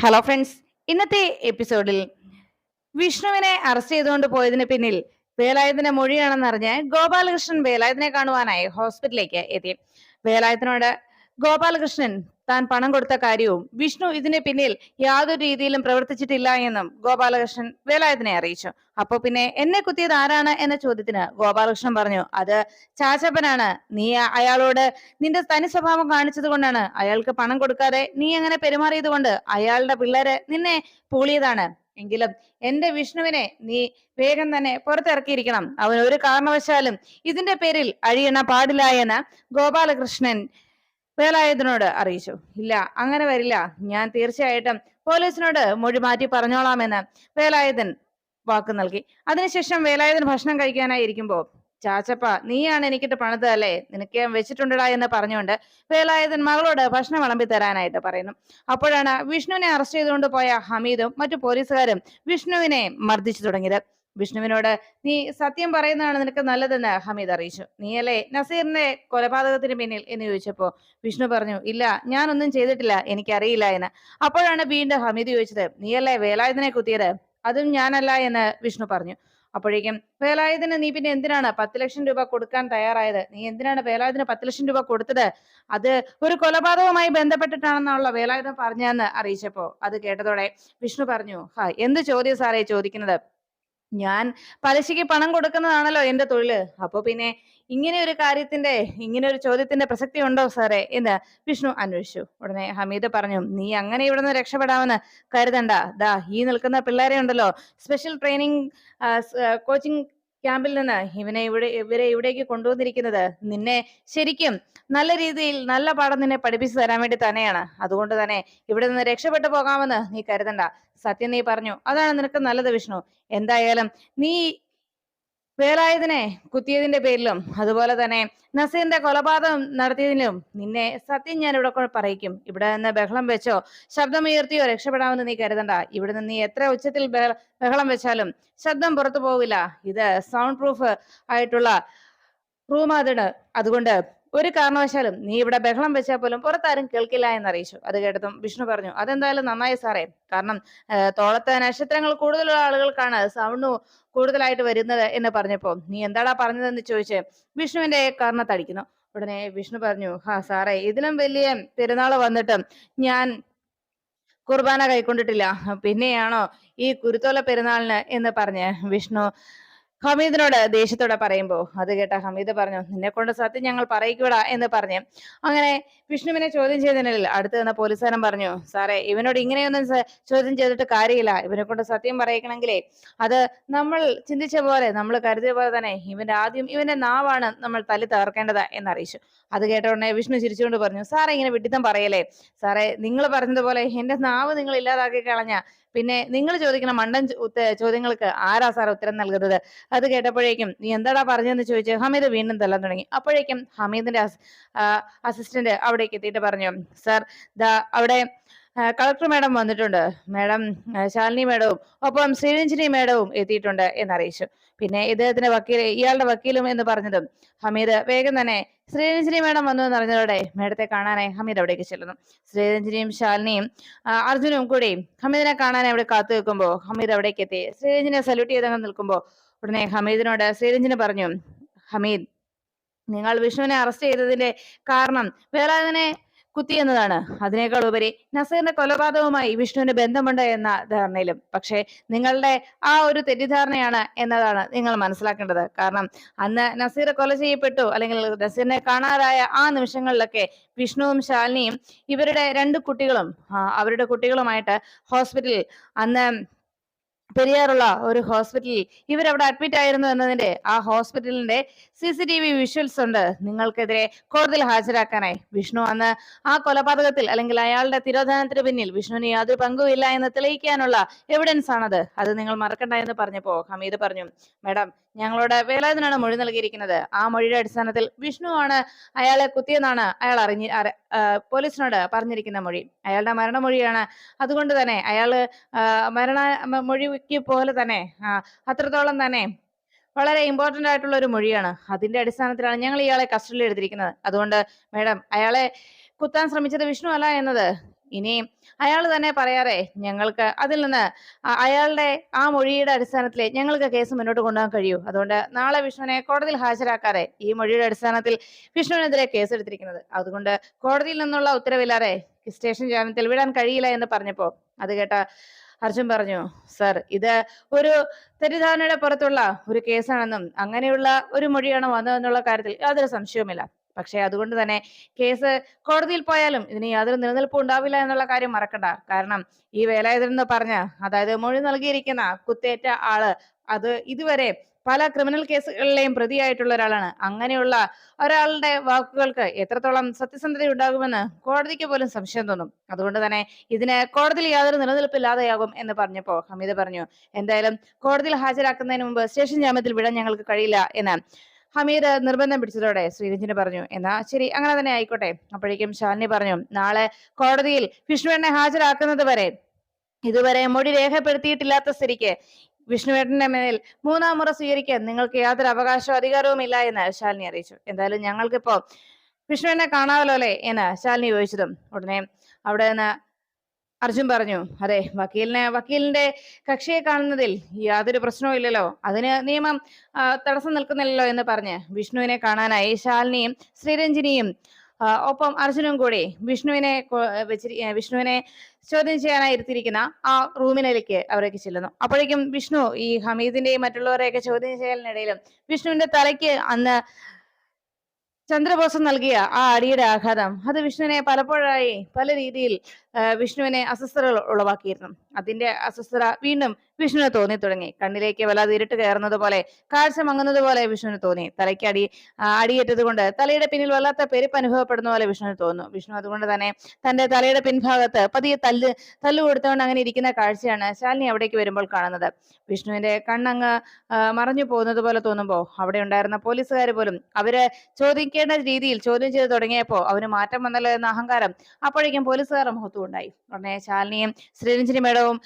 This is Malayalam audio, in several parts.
ഹലോ ഫ്രണ്ട്സ് ഇന്നത്തെ എപ്പിസോഡിൽ വിഷ്ണുവിനെ അറസ്റ്റ് ചെയ്തുകൊണ്ട് പോയതിന് പിന്നിൽ വേലായുധന്റെ മൊഴിയാണെന്നറിഞ്ഞ് ഗോപാലകൃഷ്ണൻ വേലായുധനെ കാണുവാനായി ഹോസ്പിറ്റലിലേക്ക് എത്തി. വേലായുധനോട് ഗോപാലകൃഷ്ണൻ താൻ പണം കൊടുത്ത കാര്യവും വിഷ്ണു ഇതിന് പിന്നിൽ യാതൊരു രീതിയിലും പ്രവർത്തിച്ചിട്ടില്ല എന്നും ഗോപാലകൃഷ്ണൻ വേലായുധനെ അറിയിച്ചു. അപ്പൊ പിന്നെ എന്നെ കുത്തിയത് ആരാണ് എന്ന ചോദ്യത്തിന് ഗോപാലകൃഷ്ണൻ പറഞ്ഞു അത് ചാച്ചപ്പനാണ്. നീ അയാളോട് നിന്റെ തനി സ്വഭാവം കാണിച്ചത് കൊണ്ടാണ്. അയാൾക്ക് പണം കൊടുക്കാതെ നീ അങ്ങനെ പെരുമാറിയത് കൊണ്ട് അയാളുടെ പിള്ളേരെ നിന്നെ പൂളിയതാണ്. എങ്കിലും എന്റെ വിഷ്ണുവിനെ നീ വേഗം തന്നെ പുറത്തിറക്കിയിരിക്കണം. അവൻ ഒരു കാരണവശാലും ഇതിന്റെ പേരിൽ അഴിയണ പാടില്ല എന്ന് ഗോപാലകൃഷ്ണൻ വേലായുധനോട് അറിയിച്ചു. ഇല്ല അങ്ങനെ വരില്ല. ഞാൻ തീർച്ചയായിട്ടും പോലീസിനോട് മൊഴി മാറ്റി പറഞ്ഞോളാമെന്ന് വേലായുധൻ വാക്ക് നൽകി. അതിനുശേഷം വേലായുധൻ ഭക്ഷണം കഴിക്കാനായി ഇരിക്കുമ്പോ ചാച്ചപ്പ നീയാണ് എനിക്കിട്ട് പണിത് അല്ലേ? നിനക്ക് ഞാൻ വെച്ചിട്ടുണ്ടടാ എന്ന് പറഞ്ഞുകൊണ്ട് വേലായുധൻ മകളോട് ഭക്ഷണം വിളമ്പി തരാനായിട്ട് പറയുന്നു. അപ്പോഴാണ് വിഷ്ണുവിനെ അറസ്റ്റ് ചെയ്തുകൊണ്ട് പോയ ഹമീദും മറ്റു പോലീസുകാരും വിഷ്ണുവിനെ മർദ്ദിച്ചു തുടങ്ങിയത്. വിഷ്ണുവിനോട് നീ സത്യം പറയുന്നതാണ് നിനക്ക് നല്ലതെന്ന് ഹമീദ് അറിയിച്ചു. നീയല്ലേ നസീറിന്റെ കൊലപാതകത്തിന് പിന്നിൽ? എന്ന് ചോദിച്ചപ്പോ വിഷ്ണു പറഞ്ഞു ഇല്ല ഞാനൊന്നും ചെയ്തിട്ടില്ല എനിക്കറിയില്ല എന്ന്. അപ്പോഴാണ് വീണ്ടും ഹമീദ് ചോദിച്ചത് നീയല്ലേ വേലായുധനെ കുത്തിയത്? അതും ഞാനല്ല എന്ന് വിഷ്ണു പറഞ്ഞു. അപ്പോഴേക്കും വേലായുധന് നീ പിന്നെ എന്തിനാണ് പത്ത് ലക്ഷം രൂപ കൊടുക്കാൻ തയ്യാറായത്? നീ എന്തിനാണ് വേലായുധന് പത്ത് ലക്ഷം രൂപ കൊടുത്തത്? അത് ഒരു കൊലപാതകവുമായി ബന്ധപ്പെട്ടിട്ടാണെന്നുള്ള വേലായുധൻ പറഞ്ഞതെന്ന് അറിയിച്ചപ്പോ അത് കേട്ടതോടെ വിഷ്ണു പറഞ്ഞു ഹാ എന്ത് ചോദ്യം സാറേ ചോദിക്കുന്നത്? ഞാൻ പലിശയ്ക്ക് പണം കൊടുക്കുന്നതാണല്ലോ എന്റെ തൊഴിൽ. അപ്പൊ പിന്നെ ഇങ്ങനെ ഒരു കാര്യത്തിന്റെ ഇങ്ങനെ ഒരു ചോദ്യത്തിന്റെ പ്രസക്തി ഉണ്ടോ സാറേ? എന്ന് വിഷ്ണു അന്വേഷിച്ചു. ഉടനെ ഹമീദ് പറഞ്ഞു നീ അങ്ങനെ ഇവിടെ നിന്ന് രക്ഷപ്പെടാമെന്ന് കരുതണ്ട. ദാ ഈ നിൽക്കുന്ന പിള്ളേരെ ഉണ്ടല്ലോ. സ്പെഷ്യൽ ട്രെയിനിങ് കോച്ചിങ് ക്യാമ്പിൽ നിന്ന് ഇവനെ ഇവിടെ ഇവരെ ഇവിടേക്ക് കൊണ്ടുവന്നിരിക്കുന്നത് നിന്നെ ശരിക്കും നല്ല രീതിയിൽ നല്ല പാഠം നിന്നെ പഠിപ്പിച്ചു തരാൻ വേണ്ടി തന്നെയാണ്. അതുകൊണ്ട് തന്നെ ഇവിടെ നിന്ന് രക്ഷപ്പെട്ടു പോകാമെന്ന് നീ കരുതണ്ട. സത്യം നീ പറഞ്ഞു. അതാണ് നിനക്ക് നല്ലത് വിഷ്ണു. എന്തായാലും നീ വേലായുധനെ കുത്തിയതിന്റെ പേരിലും അതുപോലെ തന്നെ നസീറിന്റെ കൊലപാതകം നടത്തിയതിലും നിന്നെ സത്യം ഞാൻ ഇവിടെ പറയിക്കും. ഇവിടെ നിന്ന് ബഹളം വെച്ചോ ശബ്ദമുയർത്തിയോ രക്ഷപ്പെടാമെന്ന് നീ കരുതണ്ട. ഇവിടെ നിന്ന് നീ എത്ര ഉച്ചത്തിൽ ബഹളം വെച്ചാലും ശബ്ദം പുറത്തു പോവില്ല. ഇത് സൗണ്ട് പ്രൂഫ് ആയിട്ടുള്ള റൂമാതിണ് അതുകൊണ്ട് ഒരു കാരണവശാലും നീ ഇവിടെ ബഹളം വെച്ചാൽ പോലും പുറത്താരും കേൾക്കില്ല എന്ന് അറിയിച്ചു അത് കേട്ടതും വിഷ്ണു പറഞ്ഞു അതെന്തായാലും നന്നായി സാറേ. കാരണം തോളത്തെ നക്ഷത്രങ്ങൾ കൂടുതലുള്ള ആളുകൾക്കാണ് സൗണ്ട് കൂടുതലായിട്ട് വരുന്നത് എന്ന് പറഞ്ഞപ്പോ നീ എന്താടാ പറഞ്ഞതെന്ന് ചോദിച്ച് വിഷ്ണുവിന്റെ കർണത്തടിക്കുന്നു ഉടനെ വിഷ്ണു പറഞ്ഞു ഹാ സാറേ ഇതിലും വലിയ പെരുന്നാൾ വന്നിട്ട് ഞാൻ കുർബാന കൈക്കൊണ്ടിട്ടില്ല. പിന്നെയാണോ ഈ കുരുത്തോല പെരുന്നാളിന്? എന്ന് പറഞ്ഞ് വിഷ്ണു ഹമീദിനോട് ദേഷ്യത്തോടെ പറയുമ്പോ അത് കേട്ട ഹമീദ് പറഞ്ഞു നിന്നെ കൊണ്ട് സത്യം ഞങ്ങൾ പറയിക്കൂടാ എന്ന് പറഞ്ഞ്. അങ്ങനെ വിഷ്ണുവിനെ ചോദ്യം ചെയ്തതിനിൽ അടുത്ത് നിന്ന പോലീസുകാരൻ പറഞ്ഞു സാറേ ഇവനോട് ഇങ്ങനെയൊന്നും ചോദ്യം ചെയ്തിട്ട് കാര്യമില്ല. ഇവനെ കൊണ്ട് സത്യം പറയിക്കണമെങ്കിലേ അത് നമ്മൾ ചിന്തിച്ച പോലെ നമ്മൾ കരുതിയ പോലെ തന്നെ ഇവന്റെ ആദ്യം ഇവന്റെ നാവാണ് നമ്മൾ തല്ലി തകർക്കേണ്ടത് എന്നറിയിച്ചു. അത് കേട്ട ഉടനെ വിഷ്ണു ചിരിച്ചുകൊണ്ട് പറഞ്ഞു സാറേ ഇങ്ങനെ വിഡിത്തം പറയലേ സാറേ നിങ്ങൾ പറഞ്ഞതുപോലെ എന്റെ നാവ് നിങ്ങൾ ഇല്ലാതാക്കി കളഞ്ഞ പിന്നെ നിങ്ങൾ ചോദിക്കുന്ന മണ്ടൻ ചോദ്യങ്ങൾക്ക് ആരാ സാർ ഉത്തരം നൽകുന്നത്? അത് കേട്ടപ്പോഴേക്കും നീ എന്താടാ പറഞ്ഞതെന്ന് ചോദിച്ച്? ഹമീദ് വീണ്ടും തല്ലാൻ തുടങ്ങി. അപ്പോഴേക്കും ഹമീദിന്റെ അസിസ്റ്റന്റ് അവിടേക്ക് എത്തിയിട്ട് പറഞ്ഞു സർ ദാ അവിടെ കളക്ടർ മാഡം വന്നിട്ടുണ്ട്. മാഡം ശാലിനി മാഡവും ഒപ്പം ശ്രീരഞ്ജിനി മാഡവും എത്തിയിട്ടുണ്ട് എന്നറിയിച്ചു. പിന്നെ ഇദ്ദേഹത്തിന്റെ വക്കീൽ ഇയാളുടെ വക്കീലും എന്ന് പറഞ്ഞതും ഹമീദ് വേഗം തന്നെ ശ്രീരഞ്ജിനി മാഡം വന്നു എന്ന് അറിഞ്ഞതോടെ മാഡത്തെ കാണാനായി ഹമീദ് അവിടേക്ക് ചെല്ലുന്നു. ശ്രീരഞ്ജിനിയും ശാലിനിയും അർജുനും കൂടി ഹമീദിനെ കാണാനായി അവിടെ കാത്തു നിൽക്കുമ്പോൾ ഹമീദ് അവിടേക്ക് എത്തി. ശ്രീരഞ്ജിനെ സല്യൂട്ട് ചെയ്തങ്ങ് നിൽക്കുമ്പോൾ ഉടനെ ഹമീദിനോട് ശ്രീരഞ്ജിന് പറഞ്ഞു ഹമീദ് നിങ്ങൾ വിഷ്ണുവിനെ അറസ്റ്റ് ചെയ്തതിന്റെ കാരണം വേലായുധനെ കുത്തിയെന്നതാണ് അതിനേക്കാൾ ഉപരി നസീറിന്റെ കൊലപാതകവുമായി വിഷ്ണുവിന് ബന്ധമുണ്ട് എന്ന ധാരണയിലും. പക്ഷേ നിങ്ങളുടെ ആ ഒരു തെറ്റിദ്ധാരണയാണ് എന്നതാണ് നിങ്ങൾ മനസ്സിലാക്കേണ്ടത്. കാരണം അന്ന് നസീർ കൊല ചെയ്യപ്പെട്ടു. അല്ലെങ്കിൽ നസീറിനെ കാണാതായ ആ നിമിഷങ്ങളിലൊക്കെ വിഷ്ണുവും ശാലിനിയും ഇവരുടെ രണ്ട് കുട്ടികളും അവരുടെ കുട്ടികളുമായിട്ട് ഹോസ്പിറ്റലിൽ അന്ന് പെരിയാറുള്ള ഒരു ഹോസ്പിറ്റലിൽ ഇവരവിടെ അഡ്മിറ്റ് ആയിരുന്നു എന്നതിന്റെ ആ ഹോസ്പിറ്റലിന്റെ C C T V visuals ഉണ്ട്. നിങ്ങൾക്കെതിരെ കോടതിയിൽ ഹാജരാക്കാനായി. വിഷ്ണു അന്ന് ആ കൊലപാതകത്തിൽ അല്ലെങ്കിൽ അയാളുടെ തിരോധാനത്തിന് പിന്നിൽ വിഷ്ണുവിന് യാതൊരു പങ്കുമില്ല എന്ന് തെളിയിക്കാനുള്ള എവിഡൻസ് ആണത്. അത് നിങ്ങൾ മറക്കണ്ട എന്ന് പറഞ്ഞപ്പോ ഹമീദ് പറഞ്ഞു മാഡം ഞങ്ങളോട് വേലായുധനാണ് മൊഴി നൽകിയിരിക്കുന്നത്. ആ മൊഴിയുടെ അടിസ്ഥാനത്തിൽ വിഷ്ണു ആണ് അയാളെ കുത്തിയെന്നാണ് അയാൾ അറിഞ്ഞി പോലീസിനോട് പറഞ്ഞിരിക്കുന്ന മൊഴി. അയാളുടെ മരണമൊഴിയാണ്. അതുകൊണ്ട് തന്നെ അയാൾ മരണ മൊഴിക്ക് പോലെ തന്നെ അത്രത്തോളം തന്നെ വളരെ ഇമ്പോർട്ടന്റ് ആയിട്ടുള്ള ഒരു മൊഴിയാണ്. അതിന്റെ അടിസ്ഥാനത്തിലാണ് ഞങ്ങൾ ഇയാളെ കസ്റ്റഡിയിൽ എടുത്തിരിക്കുന്നത്. അതുകൊണ്ട് മേഡം അയാളെ കുത്താൻ ശ്രമിച്ചത് വിഷ്ണു അല്ല എന്നത് ഇനി അയാൾ തന്നെ പറയാറേ ഞങ്ങൾക്ക് അതിൽ നിന്ന് അയാളുടെ ആ മൊഴിയുടെ അടിസ്ഥാനത്തിൽ ഞങ്ങൾക്ക് കേസ് മുന്നോട്ട് കൊണ്ടുപോകാൻ കഴിയൂ. അതുകൊണ്ട് നാളെ വിഷ്ണുവിനെ കോടതിയിൽ ഹാജരാക്കാറേ ഈ മൊഴിയുടെ അടിസ്ഥാനത്തിൽ വിഷ്ണുവിനെതിരെ കേസെടുത്തിരിക്കുന്നത്. അതുകൊണ്ട് കോടതിയിൽ നിന്നുള്ള ഉത്തരവില്ലാറേ സ്റ്റേഷൻ ജാമ്യത്തിൽ വിടാൻ കഴിയില്ല എന്ന് പറഞ്ഞപ്പോ അത് കേട്ട അർജുൻ പറഞ്ഞു സർ ഇത് ഒരു തെറ്റിദ്ധാരണയുടെ പുറത്തുള്ള ഒരു കേസാണെന്നും അങ്ങനെയുള്ള ഒരു മൊഴിയാണ് വന്നതെന്നുള്ള കാര്യത്തിൽ യാതൊരു സംശയവുമില്ല. പക്ഷേ അതുകൊണ്ട് തന്നെ കേസ് കോടതിയിൽ പോയാലും ഇതിന് യാതൊരു നിലനിൽപ്പും ഉണ്ടാവില്ല എന്നുള്ള കാര്യം മറക്കണ്ട. കാരണം ഈ വേലായുധൻ എന്ന് പറഞ്ഞ അതായത് മൊഴി നൽകിയിരിക്കുന്ന കുത്തേറ്റ ആൾ അത് ഇതുവരെ പല ക്രിമിനൽ കേസുകളിലെയും പ്രതിയായിട്ടുള്ള ഒരാളാണ്. അങ്ങനെയുള്ള ഒരാളുടെ വാക്കുകൾക്ക് എത്രത്തോളം സത്യസന്ധത ഉണ്ടാകുമെന്ന് കോടതിക്ക് പോലും സംശയം തോന്നും. അതുകൊണ്ട് തന്നെ ഇതിന് കോടതിയിൽ യാതൊരു നിലനിൽപ്പില്ലാതെയാകും എന്ന് പറഞ്ഞപ്പോ ഹമീദ് പറഞ്ഞു എന്തായാലും കോടതിയിൽ ഹാജരാക്കുന്നതിന് മുമ്പ് സ്റ്റേഷൻ ജാമ്യത്തിൽ വിടാൻ ഞങ്ങൾക്ക് കഴിയില്ല എന്ന്. ഹമീദ് നിർബന്ധം പിടിച്ചതോടെ ശ്രീരഞ്ജിന് പറഞ്ഞു. എന്നാ ശരി അങ്ങനെ തന്നെ ആയിക്കോട്ടെ. അപ്പോഴേക്കും ശാലിനി പറഞ്ഞു നാളെ കോടതിയിൽ വിഷ്ണുവേട്ടനെ ഹാജരാക്കുന്നത് വരെ ഇതുവരെ മൊഴി രേഖപ്പെടുത്തിയിട്ടില്ലാത്ത സ്ഥിതിക്ക് വിഷ്ണുവേട്ടന്റെ മേൽ മൂന്നാം മുറ സ്വീകരിക്കാൻ നിങ്ങൾക്ക് യാതൊരു അവകാശവും അധികാരവും ഇല്ല എന്ന് ശാലിനി അറിയിച്ചു. എന്തായാലും ഞങ്ങൾക്കിപ്പോ വിഷ്ണുവിനെ കാണാമല്ലോ അല്ലേ? എന്ന് ശാലിനി ചോദിച്ചതും ഉടനെ അവിടെ നിന്ന് അർജുൻ പറഞ്ഞു അതെ വക്കീലിനെ വക്കീലിന്റെ കക്ഷിയെ കാണുന്നതിൽ യാതൊരു പ്രശ്നവും ഇല്ലല്ലോ. അതിന് നിയമം തടസ്സം നിൽക്കുന്നില്ലല്ലോ എന്ന് പറഞ്ഞ് വിഷ്ണുവിനെ കാണാനായി ശാലിനിയും ശ്രീരഞ്ജിനിയും ഒപ്പം അർജുനും കൂടി വിഷ്ണുവിനെ വെച്ചിരി വിഷ്ണുവിനെ ചോദ്യം ചെയ്യാനായി ഇരുത്തിയിരിക്കുന്ന ആ റൂമിനിലേക്ക് അവരേക്ക് ചെല്ലുന്നു. അപ്പോഴേക്കും വിഷ്ണു ഈ ഹമീദിന്റെയും മറ്റുള്ളവരെയൊക്കെ ചോദ്യം ചെയ്യലിനിടയിലും വിഷ്ണുവിന്റെ തലയ്ക്ക് അന്ന് ചന്ദ്രബോസം നൽകിയ ആ അടിയുടെ ആഘാതം. അത് വിഷ്ണുവിനെ പലപ്പോഴായി പല രീതിയിൽ വിഷ്ണുവിനെ അസ്വസ്ഥത ഉളവാക്കിയിരുന്നു. അതിന്റെ അസ്വസ്ഥത വീണ്ടും വിഷ്ണുവിന് തോന്നി തുടങ്ങി. കണ്ണിലേക്ക് വല്ലാതെ ഇരുട്ട് കയറുന്നത് പോലെ കാഴ്ച മങ്ങുന്നത് പോലെ വിഷ്ണുവിന് തോന്നി. തലയ്ക്ക് അടി അടിയേറ്റത് കൊണ്ട് തലയുടെ പിന്നിൽ വല്ലാത്ത പെരുപ്പ് അനുഭവപ്പെടുന്ന പോലെ വിഷ്ണുവിന് തോന്നുന്നു. വിഷ്ണു അതുകൊണ്ട് തന്നെ തന്റെ തലയുടെ പിൻഭാഗത്ത് പതിയെ തല്ല് തല്ലു കൊടുത്തുകൊണ്ട് അങ്ങനെ ഇരിക്കുന്ന കാഴ്ചയാണ് ശാലിനി അവിടേക്ക് വരുമ്പോൾ കാണുന്നത്. വിഷ്ണുവിന്റെ കണ്ണങ്ങ് മറഞ്ഞു പോകുന്നത് പോലെ തോന്നുമ്പോൾ അവിടെ ഉണ്ടായിരുന്ന പോലീസുകാർ പോലും അവർ ചോദിക്കേണ്ട രീതിയിൽ ചോദ്യം ചെയ്ത് തുടങ്ങിയപ്പോ അവന് മാറ്റം വന്നല്ലോ എന്ന അഹങ്കാരം അപ്പോഴേക്കും പോലീസുകാരുടെ മുഖത്തും ഉണ്ടായി. ഉടനെ ശാലിനിയും ശ്രീരഞ്ജനി മേഡവും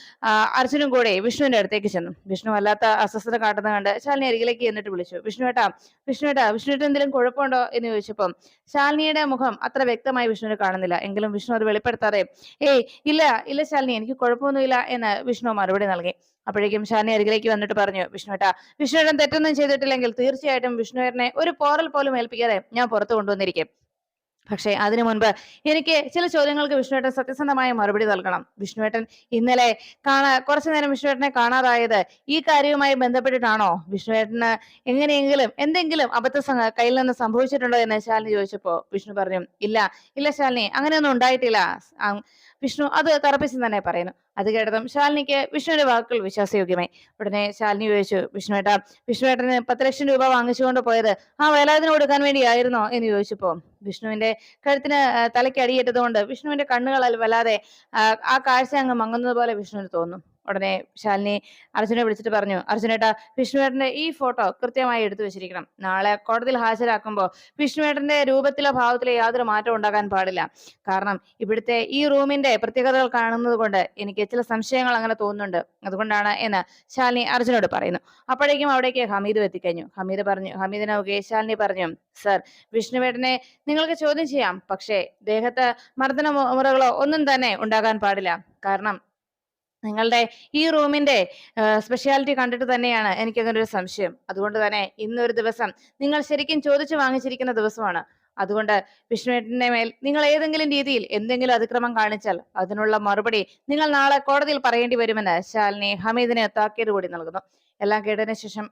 അർജുനും കൂടെ വിഷ്ണുവിന്റെ അടുത്തേക്ക് ചെന്നു. വിഷ്ണു വല്ലാത്ത അസ്വസ്ഥത കാട്ടുന്ന കണ്ട് ശാലിനി അരികിലേക്ക് എന്നിട്ട് വിളിച്ചു. വിഷ്ണുവേട്ടാ വിഷ്ണുവേട്ടാ വിഷ്ണുവേട്ട എന്തെങ്കിലും കുഴപ്പമുണ്ടോ? എന്ന് ചോദിച്ചപ്പം ശാലിനിയുടെ മുഖം അത്ര വ്യക്തമായി വിഷ്ണുവിനെ കാണുന്നില്ല. എങ്കിലും വിഷ്ണു അത് വെളിപ്പെടുത്താതെ ഏയ് ഇല്ല ഇല്ല ശാലിനി എനിക്ക് കുഴപ്പമൊന്നുമില്ല എന്ന് വിഷ്ണു മറുപടി നൽകി. അപ്പോഴേക്കും ശാലിനി അരികിലേക്ക് വന്നിട്ട് പറഞ്ഞു വിഷ്ണുവേട്ടാ വിഷ്ണുവേട്ടൻ തെറ്റൊന്നും ചെയ്തിട്ടില്ലെങ്കിൽ തീർച്ചയായിട്ടും വിഷ്ണുവേട്ടനെ ഒരു പോറൽ പോലും ഏൽപ്പിക്കാതെ ഞാൻ പുറത്തു കൊണ്ടുവന്നിരിക്കും. പക്ഷേ അതിനു മുൻപ് എനിക്ക് ചില ചോദ്യങ്ങൾക്ക് വിഷ്ണുവേട്ടൻ സത്യസന്ധമായ മറുപടി നൽകണം. വിഷ്ണുവേട്ടൻ ഇന്നലെ കാണാ കുറച്ചു നേരം വിഷ്ണുവേട്ടനെ കാണാതായത് ഈ കാര്യവുമായി ബന്ധപ്പെട്ടിട്ടാണോ? വിഷ്ണുവേട്ടന് എങ്ങനെയെങ്കിലും എന്തെങ്കിലും അബദ്ധ കയ്യിൽ നിന്ന് സംഭവിച്ചിട്ടുണ്ടോ എന്ന് ശാലിനി ചോദിച്ചപ്പോ വിഷ്ണു പറഞ്ഞു ഇല്ല ഇല്ല ശാലിനി അങ്ങനെയൊന്നും ഉണ്ടായിട്ടില്ല. വിഷ്ണു അത് തറപ്പിച്ച് തന്നെ പറയുന്നു. അത് കേട്ടതും ശാലിനിക്ക് വിഷ്ണുവിന്റെ വാക്കുകൾ വിശ്വാസയോഗ്യമായി. ഉടനെ ശാലിനി ചോദിച്ചു വിഷ്ണുവേട്ട വിഷ്ണുവേട്ടന് പത്ത് ലക്ഷം രൂപ വാങ്ങിച്ചുകൊണ്ട് പോയത് ആ വേലാതിന് കൊടുക്കാൻ വേണ്ടിയായിരുന്നോ? എന്ന് ചോദിച്ചപ്പോ വിഷ്ണുവിന്റെ കഴുത്തിന് തലയ്ക്ക് അടിയേറ്റത് കൊണ്ട് വിഷ്ണുവിന്റെ കണ്ണുകളാൽ വല്ലാതെ ആ, ആ കാഴ്ച അങ്ങ് മങ്ങുന്നത് പോലെ വിഷ്ണുവിന് തോന്നും. ഉടനെ ശാലിനി അർജുനെ വിളിച്ചിട്ട് പറഞ്ഞു അർജുനേട്ടാ വിഷ്ണുവേട്ടന്റെ ഈ ഫോട്ടോ കൃത്യമായി എടുത്തു വെച്ചിരിക്കണം. നാളെ കോടതിയിൽ ഹാജരാക്കുമ്പോൾ വിഷ്ണുവേട്ടന്റെ രൂപത്തിലോ ഭാവത്തിലോ യാതൊരു മാറ്റവും ഉണ്ടാകാൻ പാടില്ല. കാരണം ഇവിടുത്തെ ഈ റൂമിന്റെ പ്രത്യേകതകൾ കാണുന്നത് കൊണ്ട് എനിക്ക് ചില സംശയങ്ങൾ അങ്ങനെ തോന്നുന്നുണ്ട്. അതുകൊണ്ടാണ് എന്ന് ശാലിനി അർജുനോട് പറയുന്നു. അപ്പോഴേക്കും അവിടേക്ക് ഹമീദ് എത്തിക്കഴിഞ്ഞു. ഹമീദ് പറഞ്ഞു ഹമീദിനെ നോക്കി ശാലിനി പറഞ്ഞു സർ വിഷ്ണുവേട്ടനെ നിങ്ങൾക്ക് ചോദ്യം ചെയ്യാം. പക്ഷേ ദേഹത്ത് മർദ്ദന മുറകളോ ഒന്നും തന്നെ ഉണ്ടാകാൻ പാടില്ല. കാരണം നിങ്ങളുടെ ഈ റൂമിന്റെ സ്പെഷ്യാലിറ്റി കണ്ടിട്ട് തന്നെയാണ് എനിക്ക് അങ്ങനെ ഒരു സംശയം. അതുകൊണ്ട് തന്നെ ഇന്നൊരു ദിവസം നിങ്ങൾ ശരിക്കും ചോദിച്ചു വാങ്ങിച്ചിരിക്കുന്ന ദിവസമാണ്. അതുകൊണ്ട് വിഷ്ണുവേട്ടന്റെ മേൽ നിങ്ങൾ ഏതെങ്കിലും രീതിയിൽ എന്തെങ്കിലും അതിക്രമം കാണിച്ചാൽ അതിനുള്ള മറുപടി നിങ്ങൾ നാളെ കോടതിയിൽ പറയേണ്ടി വരുമെന്ന് ശാലിനി ഹമീദിന് താക്കീത് കൂടി നൽകുന്നു. എല്ലാം കേട്ടതിന് ശേഷം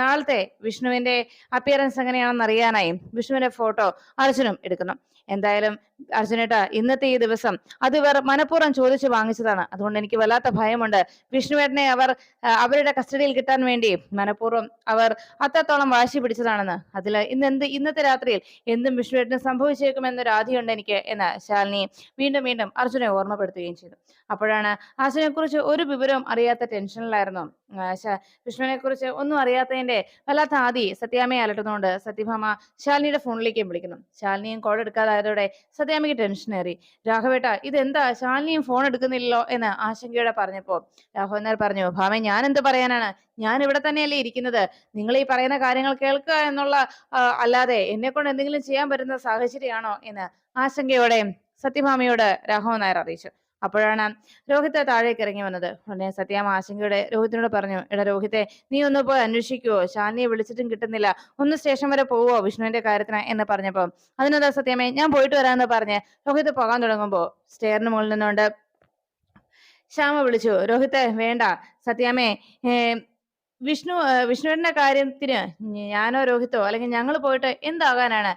നാളത്തെ വിഷ്ണുവിന്റെ അപ്പിയറൻസ് എങ്ങനെയാണെന്ന് അറിയാനായി വിഷ്ണുവിന്റെ ഫോട്ടോ അർജുനും എടുക്കുന്നു. എന്തായാലും അർജുനേട്ട ഇന്നത്തെ ഈ ദിവസം അത് ഇവർ മനഃപൂർവം ചോദിച്ചു വാങ്ങിച്ചതാണ്. അതുകൊണ്ട് എനിക്ക് വല്ലാത്ത ഭയമുണ്ട്. വിഷ്ണുവേട്ടനെ അവർ അവരുടെ കസ്റ്റഡിയിൽ കിട്ടാൻ വേണ്ടി മനഃപൂർവം അവർ അത്രത്തോളം വാശി പിടിച്ചതാണെന്ന്. അതിൽ ഇന്ന് എന്ത് ഇന്നത്തെ രാത്രിയിൽ എന്തും വിഷ്ണുവേട്ടന് സംഭവിച്ചേക്കുമെന്നൊരു ആധിയുണ്ട് എനിക്ക് എന്ന് ശാലിനി വീണ്ടും വീണ്ടും അർജുനെ ഓർമ്മപ്പെടുത്തുകയും ചെയ്തു. അപ്പോഴാണ് അർജുനെ കുറിച്ച് ഒരു വിവരവും അറിയാത്ത ടെൻഷനിലായിരുന്നു. വിഷ്ണുവിനെ കുറിച്ച് ഒന്നും അറിയാത്തതിന്റെ വല്ലാത്ത ആദി സത്യാമ്മയെ അലട്ടുന്നതുകൊണ്ട് സത്യഭാമ ശാലിനിയുടെ ഫോണിലേക്കും വിളിക്കുന്നു. ശാലിനിയും കോൾ എടുക്കാതായതോടെ സത്യാമ്മയ്ക്ക് ടെൻഷനേറി രാഘവേട്ട ഇതെന്താ? ശാലിനിയും ഫോൺ എടുക്കുന്നില്ലല്ലോ എന്ന് ആശങ്കയോടെ രാഘവൻ നേർ പറഞ്ഞു ഭാമ ഞാൻ എന്ത് പറയാനാണ്? ഞാൻ ഇവിടെ തന്നെയല്ലേ ഇരിക്കുന്നത്. നിങ്ങൾ ഈ പറയുന്ന കാര്യങ്ങൾ കേൾക്കുക എന്നുള്ള അല്ലാതെ എന്നെ കൊണ്ട് എന്തെങ്കിലും ചെയ്യാൻ പറ്റുന്ന സാഹചര്യമാണോ എന്ന് ആശങ്കയോടെ സത്യഭാമയോട് രാഘവൻ നായർ അറിയിച്ചു. അപ്പോഴാണ് രോഹിത്ത് താഴേക്ക് ഇറങ്ങി വന്നത്. ഉടനെ സത്യാമ്മ ആശങ്കയുടെ രോഹിത്തിനോട് പറഞ്ഞു എടാ രോഹിത്തെ നീ ഒന്ന് പോയി അന്വേഷിക്കുവോ? ശാലിനിയെ വിളിച്ചിട്ടും കിട്ടുന്നില്ല. ഒന്ന് സ്റ്റേഷൻ വരെ പോവോ വിഷ്ണുവിന്റെ കാര്യത്തിന്? എന്ന് പറഞ്ഞപ്പോ അതിനെന്താ സത്യമേ ഞാൻ പോയിട്ട് വരാമെന്ന് പറഞ്ഞ് രോഹിത് പോകാൻ തുടങ്ങുമ്പോ സ്റ്റെയറിന് മുകളിൽ നിന്നുകൊണ്ട് ശ്യാമ വിളിച്ചു രോഹിത്തെ വേണ്ട. സത്യാമേ വിഷ്ണു വിഷ്ണുവിന്റെ കാര്യത്തിന് ഞാനോ രോഹിത്തോ അല്ലെങ്കിൽ ഞങ്ങൾ പോയിട്ട് എന്താകാനാണ്?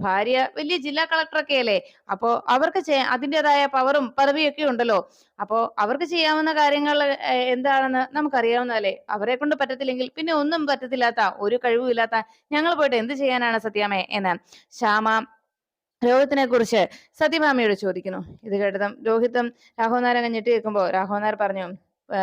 ഭാര്യ വലിയ ജില്ലാ കളക്ടറൊക്കെ അല്ലേ? അപ്പോ അവർക്ക് അതിന്റെതായ പവറും പദവിയൊക്കെ ഉണ്ടല്ലോ. അപ്പോ അവർക്ക് ചെയ്യാവുന്ന കാര്യങ്ങൾ എന്താണെന്ന് നമുക്കറിയാവുന്നതല്ലേ? അവരെ കൊണ്ട് പറ്റത്തില്ലെങ്കിൽ പിന്നെ ഒന്നും പറ്റത്തില്ലാത്ത ഒരു കഴിവുമില്ലാത്ത ഞങ്ങൾ പോയിട്ട് എന്ത് ചെയ്യാനാണ് സത്യാമേ എന്ന്. ശ്യാമ രോഹിത്തിനെ കുറിച്ച് സത്യഭാമയോട് ചോദിക്കുന്നു. ഇത് കേട്ടതും രോഹിത്തും രാഘവനാരൻ കഞ്ഞിട്ട് നിൽക്കുമ്പോ രാഘവൻ പറഞ്ഞു "ഏ,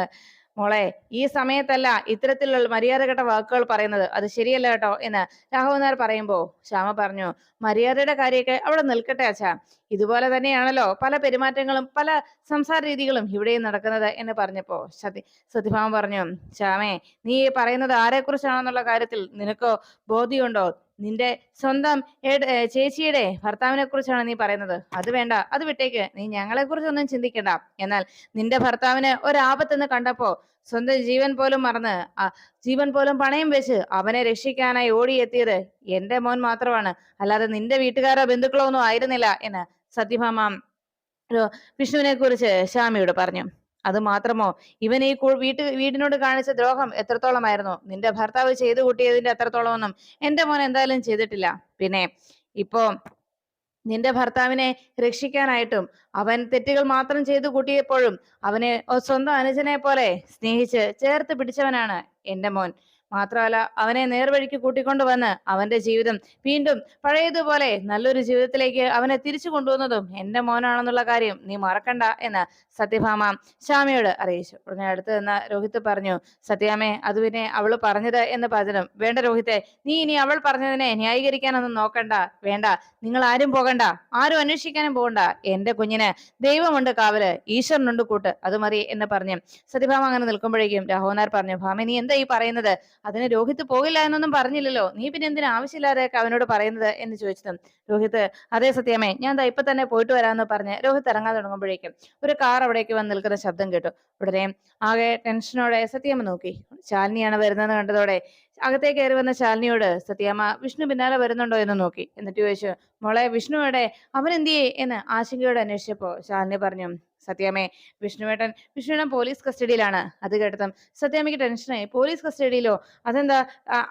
മോളെ ഈ സമയത്തല്ല ഇത്തരത്തിലുള്ള മര്യാദകെട്ട വാക്കുകൾ പറയുന്നത്. അത് ശരിയല്ല കേട്ടോ എന്ന് രാഘവൻ പറയുമ്പോ ശ്യാമ പറഞ്ഞു മര്യാദയുടെ കാര്യമൊക്കെ അവിടെ നിൽക്കട്ടെ അച്ഛാ. ഇതുപോലെ തന്നെയാണല്ലോ പല പെരുമാറ്റങ്ങളും പല സംസാര രീതികളും ഇവിടെയും നടക്കുന്നത് എന്ന് പറഞ്ഞപ്പോ സത്യ സത്യഭാമ പറഞ്ഞു ശ്യാമേ നീ പറയുന്നത് ആരെക്കുറിച്ചാണെന്നുള്ള കാര്യത്തിൽ നിനക്കോ ബോധ്യമുണ്ടോ? നിന്റെ സ്വന്തം ചേച്ചിയുടെ ഭർത്താവിനെ കുറിച്ചാണ് നീ പറയുന്നത്. അത് വേണ്ട അത് വിട്ടേക്ക്. നീ ഞങ്ങളെ കുറിച്ചൊന്നും ചിന്തിക്കണ്ട. എന്നാൽ നിന്റെ ഭർത്താവിന് ഒരാപത്തെന്ന് കണ്ടപ്പോ സ്വന്തം ജീവൻ പോലും മറന്ന് ജീവൻ പോലും പണയം വെച്ച് അവനെ രക്ഷിക്കാനായി ഓടിയെത്തിയത് എന്റെ മോൻ മാത്രമാണ്. അല്ലാതെ നിന്റെ വീട്ടുകാരോ ബന്ധുക്കളോ ഒന്നും ആയിരുന്നില്ല എന്ന് സത്യഭാമ വിഷ്ണുവിനെ കുറിച്ച് ശ്യാമിയോട് പറഞ്ഞു. അത് മാത്രമോ? ഇവൻ ഈ വീട്ട് വീടിനോട് കാണിച്ച ദ്രോഹം എത്രത്തോളമായിരുന്നു? നിന്റെ ഭർത്താവ് ചെയ്തു കൂട്ടിയതിന്റെ അത്രത്തോളമൊന്നും എന്റെ മോൻ എന്തായാലും ചെയ്തിട്ടില്ല. പിന്നെ ഇപ്പോ നിന്റെ ഭർത്താവിനെ രക്ഷിക്കാനായിട്ടും അവൻ തെറ്റുകൾ മാത്രം ചെയ്തു കൂട്ടിയപ്പോഴും അവനെ സ്വന്തം അനുജനെ പോലെ സ്നേഹിച്ച് ചേർത്ത് പിടിച്ചവനാണ് എന്റെ മോൻ. മാത്രമല്ല അവനെ നേർവഴിക്ക് കൂട്ടിക്കൊണ്ടുവന്ന് അവന്റെ ജീവിതം വീണ്ടും പഴയതുപോലെ നല്ലൊരു ജീവിതത്തിലേക്ക് അവനെ തിരിച്ചു കൊണ്ടുവന്നതും എന്റെ മോനാണെന്നുള്ള കാര്യം നീ മറക്കണ്ട എന്ന് സത്യഭാമ ശ്യാമയോട് അറിയിച്ചു. ഉടനെ അടുത്ത് നിന്ന രോഹിത്ത് പറഞ്ഞു സത്യാമേ അത് പിന്നെ അവൾ പറഞ്ഞത് എന്ന് പറഞ്ഞതും വേണ്ട രോഹിത്തെ നീ ഇനി അവൾ പറഞ്ഞതിനെ ന്യായീകരിക്കാനൊന്നും നോക്കണ്ട വേണ്ട നിങ്ങൾ ആരും പോകണ്ട ആരും അന്വേഷിക്കാനും പോകണ്ട എന്റെ കുഞ്ഞിന് ദൈവമുണ്ട് കാവൽ ഈശ്വരനുണ്ട് കൂട്ട് അത് മതി എന്ന് പറഞ്ഞു സത്യഭാമ അങ്ങനെ നിൽക്കുമ്പോഴേക്കും രാഹോനാർ പറഞ്ഞു ഭാമ നീ എന്താ ഈ പറയുന്നത്? അതിന് രോഹിത് പോകില്ല എന്നൊന്നും പറഞ്ഞില്ലല്ലോ. നീ പിന്നെ എന്തിനാ ആവശ്യമില്ലാതെ അവനോട് പറയുന്നത് എന്ന് ചോദിച്ചതും. രോഹിത് അതേ സത്യമേ ഞാൻ ദാ ഇപ്പൊ തന്നെ പോയിട്ട് വരാമെന്ന് പറഞ്ഞ് രോഹിത് ഇറങ്ങാൻ തുടങ്ങുമ്പോഴേക്കും ഒരു കാർ അവിടേക്ക് വന്ന് നിൽക്കുന്ന ശബ്ദം കേട്ടു. ഉടനെ ആകെ ടെൻഷനോടെ സത്യമ്മ നോക്കി ശാലിനിയാണ് വരുന്നതെന്ന് കണ്ടതോടെ അകത്തേക്ക് കയറി വന്ന ശാലിനിയോട് സത്യാമ്മ വിഷ്ണു പിന്നാലെ വരുന്നുണ്ടോ എന്ന് നോക്കി. എന്നിട്ട് ചോദിച്ചു മോളെ വിഷ്ണു എവിടെ? അവൻ എന്തിയേ? എന്ന് ആശങ്കയോടെ അന്വേഷിച്ചപ്പോ ശാലിനി പറഞ്ഞു സത്യാമ്മേ വിഷ്ണുവേട്ടൻ വിഷ്ണുവേട്ടൻ പോലീസ് കസ്റ്റഡിയിലാണ്. അത് കേട്ടതും സത്യാമ്മയ്ക്ക് ടെൻഷനായി. പോലീസ് കസ്റ്റഡിയിലോ? അതെന്താ?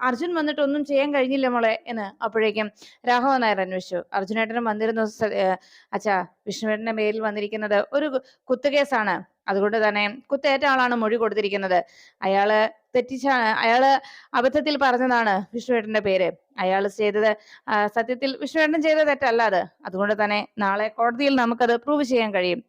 അർജുൻ വന്നിട്ട് ഒന്നും ചെയ്യാൻ കഴിഞ്ഞില്ല മോളെ എന്ന് അപ്പോഴേക്കും രാഘവൻ നായർ അന്വേഷിച്ചു. അർജുനേട്ടനും വന്നിരുന്നു അച്ഛാ വിഷ്ണുവേട്ടന്റെ മേലിൽ വന്നിരിക്കുന്നത് ഒരു കുത്തുകേസാണ്. അതുകൊണ്ട് തന്നെ കുത്തേറ്റ ആളാണ് മൊഴി കൊടുത്തിരിക്കുന്നത്. അയാൾ തെറ്റിച്ച അയാൾ അബദ്ധത്തിൽ പറഞ്ഞതാണ് വിഷ്ണുവേട്ടന്റെ പേര്. അയാൾ ചെയ്തത് സത്യത്തിൽ വിഷ്ണുവേട്ടൻ ചെയ്ത തെറ്റല്ല അത്. അതുകൊണ്ട് തന്നെ നാളെ കോടതിയിൽ നമുക്കത് പ്രൂവ് ചെയ്യാൻ കഴിയും.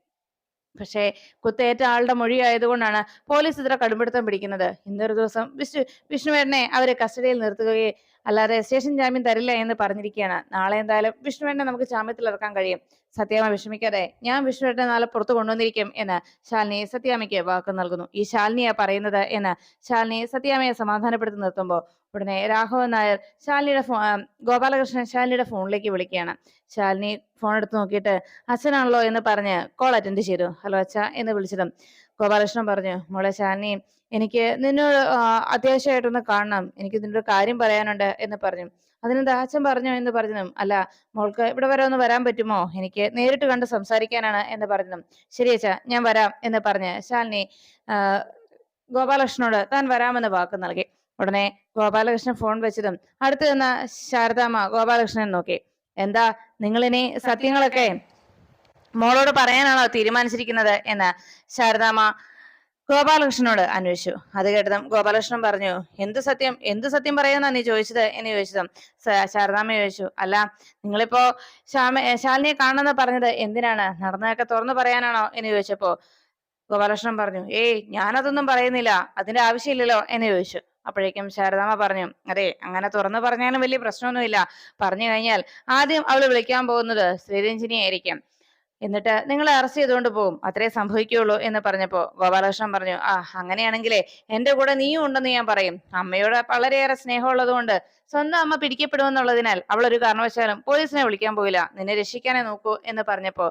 പക്ഷേ കുത്തേറ്റ ആളുടെ മൊഴി ആയതുകൊണ്ടാണ് പോലീസ് ഇത്ര കടുംപിടുത്തം പിടിക്കുന്നത്. ഇന്നൊരു ദിവസം വിഷ്ണു വിഷ്ണുവേട്ടനെ അവരെ കസ്റ്റഡിയിൽ നിർത്തുകയും അല്ലാതെ രജിസ്ട്രേഷൻ ജാമ്യം തരില്ല എന്ന് പറഞ്ഞിരിക്കുകയാണ് നാളെ എന്തായാലും വിഷ്ണുവേട്ടനെ നമുക്ക് ജാമ്യത്തിൽ ഇറക്കാൻ കഴിയും. സത്യാമ്മ വിഷമിക്കാതെ ഞാൻ വിഷ്ണുവേട്ടനെ നാളെ പുറത്തു കൊണ്ടുവന്നിരിക്കും എന്ന് ശാലിനി സത്യാമ്മയ്ക്ക് വാക്ക് നൽകുന്നു. ഈ ശാലിനിയാ പറയുന്നത് എന്ന് ശാലിനി സത്യാമ്മയെ സമാധാനപ്പെടുത്തി നിർത്തുമ്പോൾ ഉടനെ രാഘവൻ നായർ ശാലിനിയുടെ ഫോ ഗോപാലകൃഷ്ണൻ ശാലിനിയുടെ ഫോണിലേക്ക് വിളിക്കുകയാണ്. ശാലിനി ഫോൺ എടുത്ത് നോക്കിയിട്ട് അച്ഛനാണല്ലോ എന്ന് പറഞ്ഞ് കോൾ അറ്റൻഡ് ചെയ്തു. ഹലോ അച്ഛ എന്ന് വിളിച്ചതും ഗോപാലകൃഷ്ണൻ പറഞ്ഞു മോളെ ശാലിനി എനിക്ക് നിന്നോട് അത്യാവശ്യമായിട്ടൊന്ന് കാണണം. എനിക്ക് നിന്നൊരു കാര്യം പറയാനുണ്ട് എന്ന് പറഞ്ഞു. അതിനെന്താ അച്ഛൻ പറഞ്ഞു എന്ന് പറഞ്ഞതും അല്ല മോൾക്ക് ഇവിടെ വരെ ഒന്ന് വരാൻ പറ്റുമോ? എനിക്ക് നേരിട്ട് കണ്ട് സംസാരിക്കാനാണ് എന്ന് പറഞ്ഞതും. ശരി അച്ഛാ ഞാൻ വരാം എന്ന് പറഞ്ഞ് ശാലിനി ഗോപാലകൃഷ്ണനോട് താൻ വരാമെന്ന് വാക്ക് നൽകി. ഉടനെ ഗോപാലകൃഷ്ണൻ ഫോൺ വെച്ചതും അടുത്ത് നിന്ന ശാരദാമ്മ ഗോപാലകൃഷ്ണൻ നോക്കി. എന്താ നിങ്ങളിനി സത്യങ്ങളൊക്കെ മോളോട് പറയാനാണോ തീരുമാനിച്ചിരിക്കുന്നത് എന്ന് ശാരദാമ്മ ഗോപാലകൃഷ്ണനോട് അന്വേഷിച്ചു. അത് കേട്ടതും ഗോപാലകൃഷ്ണൻ പറഞ്ഞു എന്ത് സത്യം? എന്ത് സത്യം പറയുന്ന നീ ചോദിച്ചത്? എന്ന് ചോദിച്ചതും ശാരദാമ്മ ചോദിച്ചു അല്ല നിങ്ങളിപ്പോ ശ്യാമ ശാലിനിയെ കാണണമെന്ന് പറഞ്ഞത് എന്തിനാണ്? നടന്നതൊക്കെ തുറന്നു പറയാനാണോ? എന്ന് ചോദിച്ചപ്പോ ഗോപാലകൃഷ്ണൻ പറഞ്ഞു ഏയ് ഞാനതൊന്നും പറയുന്നില്ല അതിന്റെ ആവശ്യമില്ലല്ലോ എന്ന് ചോദിച്ചു. അപ്പോഴേക്കും ശാരദാമ്മ പറഞ്ഞു അതെ അങ്ങനെ തുറന്നു പറഞ്ഞാലും വലിയ പ്രശ്നമൊന്നുമില്ല. പറഞ്ഞു കഴിഞ്ഞാൽ ആദ്യം അവൾ വിളിക്കാൻ പോകുന്നത് ശ്രീരഞ്ജിനിയെ ആയിരിക്കും എന്നിട്ട് നിങ്ങളെ അറസ്റ്റ് ചെയ്തുകൊണ്ട് പോകും അത്രേ സംഭവിക്കുകയുള്ളൂ എന്ന് പറഞ്ഞപ്പോ ഗോപാലകൃഷ്ണൻ പറഞ്ഞു ആ അങ്ങനെയാണെങ്കിലേ എന്റെ കൂടെ നീയും ഉണ്ടെന്ന് ഞാൻ പറയും. അമ്മയോട് വളരെയേറെ സ്നേഹമുള്ളതുകൊണ്ട് സ്വന്തം അമ്മ പിടിക്കപ്പെടുമെന്നുള്ളതിനാൽ അവൾ ഒരു കാരണവശാലും പോലീസിനെ വിളിക്കാൻ പോയില്ല. നിന്നെ രക്ഷിക്കാനേ നോക്കൂ എന്ന് പറഞ്ഞപ്പോ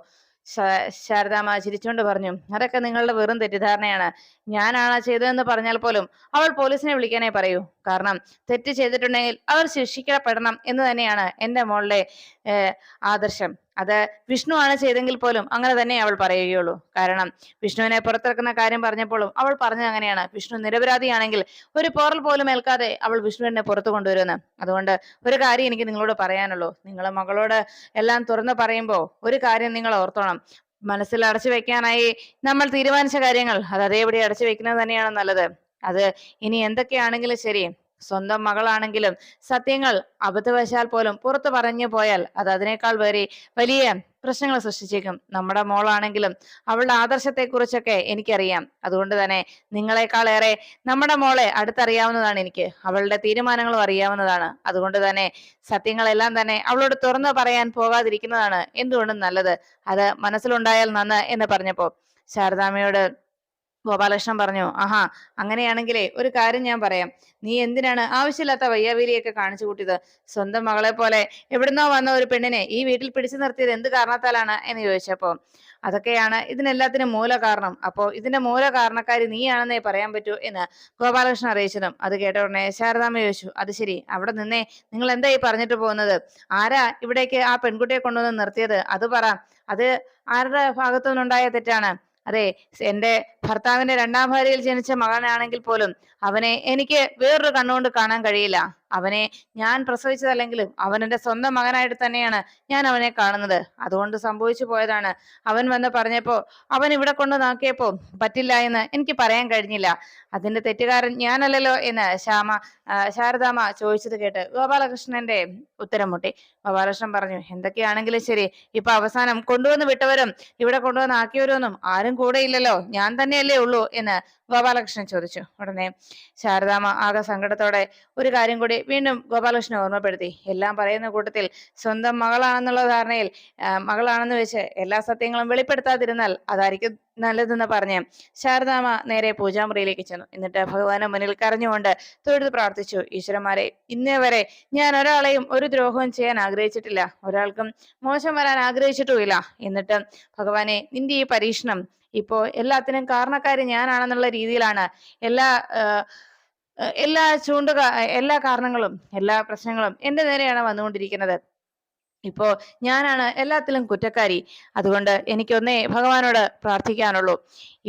ശാരദാമ്മ ചിരിച്ചുകൊണ്ട് പറഞ്ഞു അതൊക്കെ നിങ്ങളുടെ വെറും തെറ്റിദ്ധാരണയാണ്. ഞാനാണ് ചെയ്തതെന്ന് പറഞ്ഞാൽ പോലും അവൾ പോലീസിനെ വിളിക്കാനേ പറയൂ. കാരണം തെറ്റ് ചെയ്തിട്ടുണ്ടെങ്കിൽ അവർ ശിക്ഷിക്കപ്പെടണം എന്ന് തന്നെയാണ് എന്റെ മോളുടെ ആദർശം. അത് വിഷ്ണു ആണ് ചെയ്തെങ്കിൽ പോലും അങ്ങനെ തന്നെ അവൾ പറയുകയുള്ളൂ. കാരണം വിഷ്ണുവിനെ പുറത്തിറക്കുന്ന കാര്യം പറഞ്ഞപ്പോഴും അവൾ പറഞ്ഞത് അങ്ങനെയാണ്. വിഷ്ണു നിരപരാധിയാണെങ്കിൽ ഒരു പോറൽ പോലും ഏൽക്കാതെ അവൾ വിഷ്ണുവിനെ പുറത്തു കൊണ്ടുവരുമെന്ന് അതുകൊണ്ട് ഒരു കാര്യം എനിക്ക് നിങ്ങളോട് പറയാനുള്ളൂ. നിങ്ങളെ മകളോട് എല്ലാം തുറന്നു പറയുമ്പോൾ ഒരു കാര്യം നിങ്ങൾ ഓർത്തോണം. മനസ്സിൽ അടച്ചു വെക്കാനായി നമ്മൾ തീരുമാനിച്ച കാര്യങ്ങൾ അത് അതേപടി അടച്ചു വെക്കുന്നത് തന്നെയാണ് നല്ലത്. അത് ഇനി എന്തൊക്കെയാണെങ്കിലും ശരി. സ്വന്തം മകളാണെങ്കിലും സത്യങ്ങൾ അബദ്ധവശാൽ പോലും പുറത്തു പറഞ്ഞു പോയാൽ അത് അതിനേക്കാൾ വരെ വലിയ പ്രശ്നങ്ങൾ സൃഷ്ടിച്ചേക്കും. നമ്മുടെ മോളാണെങ്കിലും അവളുടെ ആദർശത്തെ കുറിച്ചൊക്കെ എനിക്കറിയാം. അതുകൊണ്ട് തന്നെ നിങ്ങളെക്കാൾ ഏറെ നമ്മുടെ മോളെ അടുത്തറിയാവുന്നതാണ് എനിക്ക്. അവളുടെ തീരുമാനങ്ങളും അറിയാവുന്നതാണ്. അതുകൊണ്ട് തന്നെ സത്യങ്ങളെല്ലാം തന്നെ അവളോട് തുറന്നു പറയാൻ പോകാതിരിക്കുന്നതാണ് എന്തുകൊണ്ടും നല്ലത്. അത് മനസ്സിലുണ്ടായാൽ നന്ന് എന്ന് പറഞ്ഞപ്പോ ശാരദാമ്മയോട് ഗോപാലകൃഷ്ണൻ പറഞ്ഞു ആഹാ അങ്ങനെയാണെങ്കിലേ ഒരു കാര്യം ഞാൻ പറയാം. നീ എന്തിനാണ് ആവശ്യമില്ലാത്ത വയ്യാവീലിയൊക്കെ കാണിച്ചു കൂട്ടിയത്? സ്വന്തം മകളെ പോലെ എവിടുന്നോ വന്ന ഒരു പെണ്ണിനെ ഈ വീട്ടിൽ പിടിച്ചു നിർത്തിയത് എന്ത് കാരണത്താലാണ്? എന്ന് ചോദിച്ചപ്പോ അതൊക്കെയാണ് ഇതിനെല്ലാത്തിനും മൂല കാരണം. അപ്പോ ഇതിന്റെ മൂല കാരണക്കാരി നീയാണെന്നേ പറയാൻ പറ്റൂ എന്ന് ഗോപാലകൃഷ്ണൻ അറിയിച്ചതും അത് കേട്ട ഉടനെ ശാരദാമ്മ ചോദിച്ചു അത് ശരി അവിടെ നിന്നേ നിങ്ങൾ എന്താ ഈ പറഞ്ഞിട്ട് പോകുന്നത്? ആരാ ഇവിടേക്ക് ആ പെൺകുട്ടിയെ കൊണ്ടുവന്ന് നിർത്തിയത്? അത് പറ. അത് ആരുടെ ഭാഗത്തു നിന്നുണ്ടായ തെറ്റാണ്? അതെ എന്റെ ഭർത്താവിന്റെ രണ്ടാം ഭാര്യയിൽ ജനിച്ച മകനാണെങ്കിൽ പോലും അവനെ എനിക്ക് വേറൊരു കണ്ണുകൊണ്ട് കാണാൻ കഴിയില്ല. അവനെ ഞാൻ പ്രസവിച്ചതല്ലെങ്കിലും അവൻ എന്റെ സ്വന്തം മകനായിട്ട് തന്നെയാണ് ഞാൻ അവനെ കാണുന്നത്. അതുകൊണ്ട് സംഭവിച്ചു പോയതാണ്. അവൻ വന്ന് പറഞ്ഞപ്പോ അവൻ ഇവിടെ കൊണ്ട് നോക്കിയപ്പോ പറ്റില്ല എന്ന് എനിക്ക് പറയാൻ കഴിഞ്ഞില്ല. അതിന്റെ തെറ്റുകാരൻ ഞാനല്ലല്ലോ എന്ന് ശ്യാമ ശാരദാമ ചോദിച്ചത് കേട്ട് ഗോപാലകൃഷ്ണന്റെ ഉത്തരം മുട്ടി. ഗോപാലകൃഷ്ണൻ പറഞ്ഞു എന്തൊക്കെയാണെങ്കിലും ശരി. ഇപ്പൊ അവസാനം കൊണ്ടുവന്ന് വിട്ടവരും ഇവിടെ കൊണ്ടുവന്ന് ആക്കിയവരൊന്നും ആരും കൂടെ ഇല്ലല്ലോ. ഞാൻ തന്നെയല്ലേ ഉള്ളൂ എന്ന് ഗോപാലകൃഷ്ണൻ ചോദിച്ചു. ഉടനെ ശാരദാമ ആകെ സങ്കടത്തോടെ ഒരു കാര്യം കൂടി വീണ്ടും ഗോപാലകൃഷ്ണൻ ഓർമ്മപ്പെടുത്തി. എല്ലാം പറയുന്ന കൂട്ടത്തിൽ സ്വന്തം മകളാണെന്നുള്ള ധാരണയിൽ മകളാണെന്ന് വെച്ച് എല്ലാ സത്യങ്ങളും വെളിപ്പെടുത്താതിരുന്നാൽ അതായിരിക്കും നല്ലതെന്ന് പറഞ്ഞ് ശാരദാമ്മ നേരെ പൂജാമുറിയിലേക്ക് ചെന്നു. എന്നിട്ട് ഭഗവാന് മുന്നിൽ കരഞ്ഞുകൊണ്ട് തൊഴുത് പ്രാർത്ഥിച്ചു ഈശ്വരന്മാരെ ഇന്നേ വരെ ഞാൻ ഒരാളെയും ഒരു ദ്രോഹവും ചെയ്യാൻ ആഗ്രഹിച്ചിട്ടില്ല. ഒരാൾക്കും മോശം വരാൻ ആഗ്രഹിച്ചിട്ടുമില്ല. എന്നിട്ട് ഭഗവാനെ നിന്റെ ഈ പരീക്ഷണം ഇപ്പോ എല്ലാത്തിനും കാരണക്കാരി ഞാനാണെന്നുള്ള രീതിയിലാണ്. എല്ലാ എല്ലാ ചൂണ്ട എല്ലാ കാരണങ്ങളും എല്ലാ പ്രശ്നങ്ങളും എന്റെ നേരെയാണ് വന്നുകൊണ്ടിരിക്കുന്നത്. ഇപ്പോ ഞാനാണ് എല്ലാത്തിലും കുറ്റക്കാരി. അതുകൊണ്ട് എനിക്കൊന്നേ ഭഗവാനോട് പ്രാർത്ഥിക്കാനുള്ളൂ.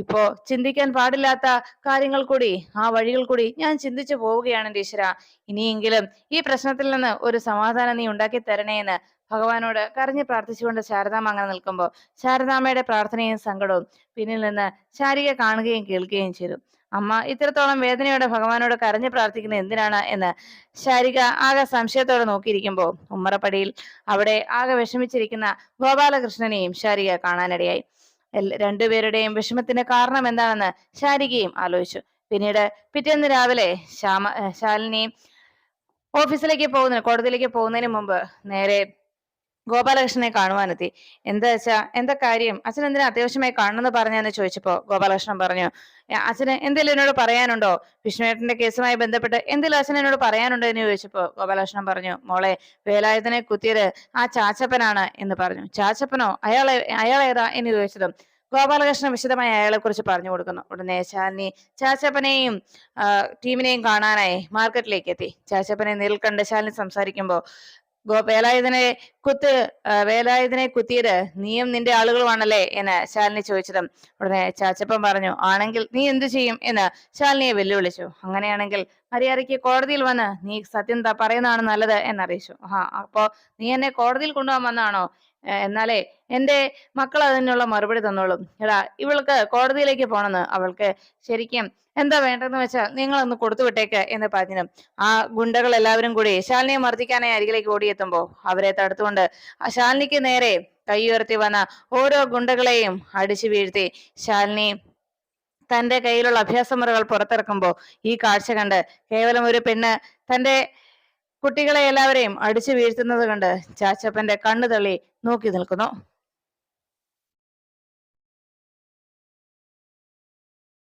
ഇപ്പോ ചിന്തിക്കാൻ പാടില്ലാത്ത കാര്യങ്ങൾ കൂടി ആ വഴികൾ കൂടി ഞാൻ ചിന്തിച്ചു പോവുകയാണ് ഈശ്വര. ഇനിയെങ്കിലും ഈ പ്രശ്നത്തിൽ നിന്ന് ഒരു സമാധാനം നീ ഉണ്ടാക്കി തരണേ എന്ന് ഭഗവാനോട് കരഞ്ഞു പ്രാർത്ഥിച്ചുകൊണ്ട് ശാരദാമ അങ്ങനെ നിൽക്കുമ്പോൾ ശാരദാമയുടെ പ്രാർത്ഥനയും സങ്കടവും പിന്നിൽ നിന്ന് ശാരിക കാണുകയും കേൾക്കുകയും ചെയ്തു. അമ്മ ഇത്രത്തോളം വേദനയോടെ ഭഗവാനോട് കരഞ്ഞു പ്രാർത്ഥിക്കുന്നത് എന്തിനാണ് എന്ന് ശാരിക ആകെ സംശയത്തോടെ നോക്കിയിരിക്കുമ്പോൾ ഉമ്മറപ്പടിയിൽ അവിടെ ആകെ വിഷമിച്ചിരിക്കുന്ന ഗോപാലകൃഷ്ണനെയും ശാരിക കാണാനിടയായി. രണ്ടുപേരുടെയും വിഷമത്തിന് കാരണം എന്താണെന്ന് ശാരികയും ആലോചിച്ചു. പിന്നീട് പിറ്റേന്ന് രാവിലെ ശ്യാമ ശാലിനിയും ശാലിനി ഓഫീസിലേക്ക് പോകുന്നതിന് കോടതിയിലേക്ക് പോകുന്നതിന് മുമ്പ് നേരെ ഗോപാലകൃഷ്ണനെ കാണുവാനെത്തി. എന്താ വെച്ചാ എന്താ കാര്യം? അച്ഛൻ എന്തിനാ അത്യാവശ്യമായി കാണണമെന്ന് പറഞ്ഞാന്ന് ചോദിച്ചപ്പോ ഗോപാലകൃഷ്ണൻ പറഞ്ഞു "ഏ, അച്ഛന് എന്തെങ്കിലും എന്നോട് പറയാനുണ്ടോ? വിഷ്ണുവേട്ടന്റെ കേസുമായി ബന്ധപ്പെട്ട് എന്തെങ്കിലും അച്ഛൻ എന്നോട് പറയാനുണ്ടോ? എന്ന് ചോദിച്ചപ്പോ ഗോപാലകൃഷ്ണൻ പറഞ്ഞു മോളെ വേലായുധനെ കുത്തിയത് ആ ചാച്ചപ്പനാണ് എന്ന് പറഞ്ഞു. ചാച്ചപ്പനോ? അയാളെ അയാളേതാ? എന്ന് ചോദിച്ചതും ഗോപാലകൃഷ്ണൻ വിശദമായി അയാളെ കുറിച്ച് പറഞ്ഞു കൊടുക്കുന്നു. ഉടനെ ശാലിനി ചാച്ചപ്പനെയും ടീമിനെയും കാണാനായി മാർക്കറ്റിലേക്ക് എത്തി ചാച്ചപ്പനെ നേരിൽ കണ്ട് ശാലിനി സംസാരിക്കുമ്പോൾ വേലായുധനെ കുത്ത് വേലായുധനെ കുത്തിയത് നീയും നിന്റെ ആളുകളുമാണല്ലേ എന്ന് ശാലിനി ചോദിച്ചതും ഉടനെ ചാച്ചപ്പൻ പറഞ്ഞു ആണെങ്കിൽ നീ എന്തു ചെയ്യും? എന്ന് ശാലിനിയെ വെല്ലുവിളിച്ചു. അങ്ങനെയാണെങ്കിൽ മര്യാദയ്ക്ക് കോടതിയിൽ വന്ന് നീ സത്യം പറയുന്നതാണ് നല്ലത് എന്നറിയിച്ചു. ആ അപ്പോ നീ എന്നെ കോടതിയിൽ കൊണ്ടുപോകാൻ വന്നാണോ എന്നാലേ എന്റെ മക്കൾ അതിനുള്ള മറുപടി തന്നോളും. എടാ ഇവൾക്ക് കോടതിയിലേക്ക് പോണെന്ന് അവൾക്ക് ശരിക്കും എന്താ വേണ്ടതെന്ന് വെച്ചാൽ നിങ്ങൾ ഒന്ന് കൊടുത്തു എന്ന് പറഞ്ഞു ആ ഗുണ്ടകൾ എല്ലാവരും കൂടി ശാലിനിയെ മർദ്ദിക്കാനായി അരികിലേക്ക് ഓടിയെത്തുമ്പോ അവരെ തടുത്തുകൊണ്ട് ആ ശാലിനിക്ക് നേരെ കൈ ഉയർത്തി വന്ന ഓരോ ഗുണ്ടകളെയും അടിച്ചു വീഴ്ത്തി ശാലിനി തന്റെ കയ്യിലുള്ള അഭ്യാസമുറകൾ പുറത്തിറക്കുമ്പോൾ ഈ കാഴ്ച കണ്ട് കേവലം ഒരു പെണ്ണ് തന്റെ കുട്ടികളെ എല്ലാവരെയും അടിച്ചു വീഴ്ത്തുന്നത് കണ്ട് ചാച്ചപ്പന്റെ കണ്ണു തള്ളി നോക്കി നിൽക്കുന്നു.